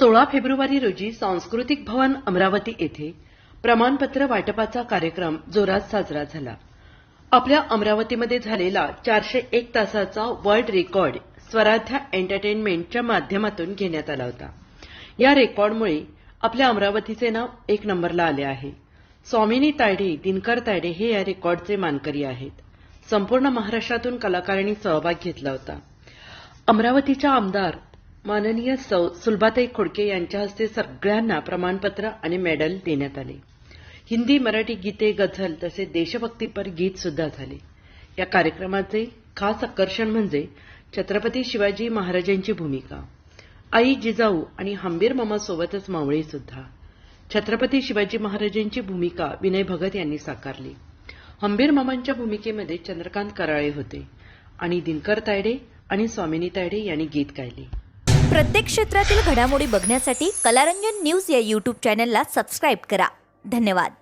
सोळा फेब्रुवारी रोजी सांस्कृतिक भवन अमरावती येथे प्रमाणपत्र वाटपाचा कार्यक्रम जोरात साजरा झाला. आपल्या अमरावतीमध्ये झालेला चारशे एक तासाचा वर्ल्ड रेकॉर्ड स्वराध्या एंटरटेनमेंटच्या माध्यमातून घेण्यात आला होता. या रेकॉर्डमुळे आपल्या अमरावतीचे नाव एक नंबरला आले आहे. स्वामिनी तायडे दिनकर तायडे हे या रेकॉर्डचे मानकरी आहेत. संपूर्ण महाराष्ट्रातून कलाकारांनी सहभाग घेतला होता. अमरावतीच्या आमदार माननीय सौ सुलभाताई खोडके यांच्या हस्ते सगळ्यांना प्रमाणपत्र आणि मेडल देण्यात आले. हिंदी मराठी गीते गझल तसे देशभक्तीपर गीत सुद्धा झाले. या कार्यक्रमाचे खास आकर्षण म्हणजे छत्रपती शिवाजी महाराजांची भूमिका आई जिजाऊ आणि हंबीर मामासोबतच मावळी सुद्धा. छत्रपती शिवाजी महाराजांची भूमिका विनय भगत यांनी साकारली. हंबीर मामांच्या भूमिकेमध्ये चंद्रकांत कराळे होते आणि दिनकर तायडे आणि स्वामिनी तायडे यांनी गीत गायले. प्रत्येक क्षेत्रातील घडामोडी बघण्यासाठी कलारंजन न्यूज या यूट्यूब चॅनलला सबस्क्राईब करा. धन्यवाद.